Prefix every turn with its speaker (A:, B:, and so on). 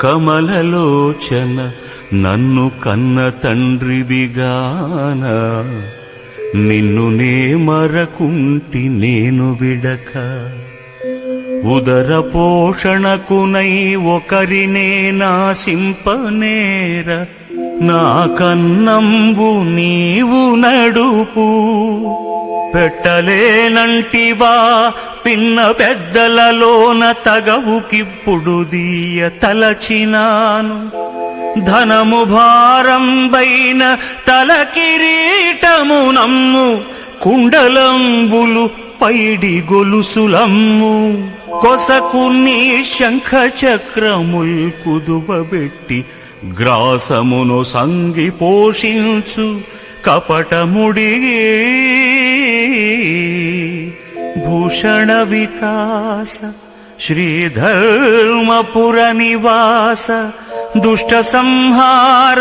A: కమలలోచన నన్ను కన్న తండ్రివిగాన నిన్ను నే మరకుంటి నేను విడక. ఉదర పోషణకునై ఒకరినే నాశింపనేర. నా కన్నంబు నీవు నడుపు. పెట్టలేనంటివా? పిన్న పెద్దలలోన తగవుకిప్పుడు దీయ తలచినాను. ధనము భారంబైన తల కిరీటము నమ్ము. కుండలంబులు పైడి గొలుసులమ్ము. కొసకు నీ శంఖ చక్రముల్ కుదువబెట్టి గ్రాసమును సంగి పోషించు. కపటముడి భూషణ వికాస శ్రీధర్మపుర నివాస దుష్ట సంహార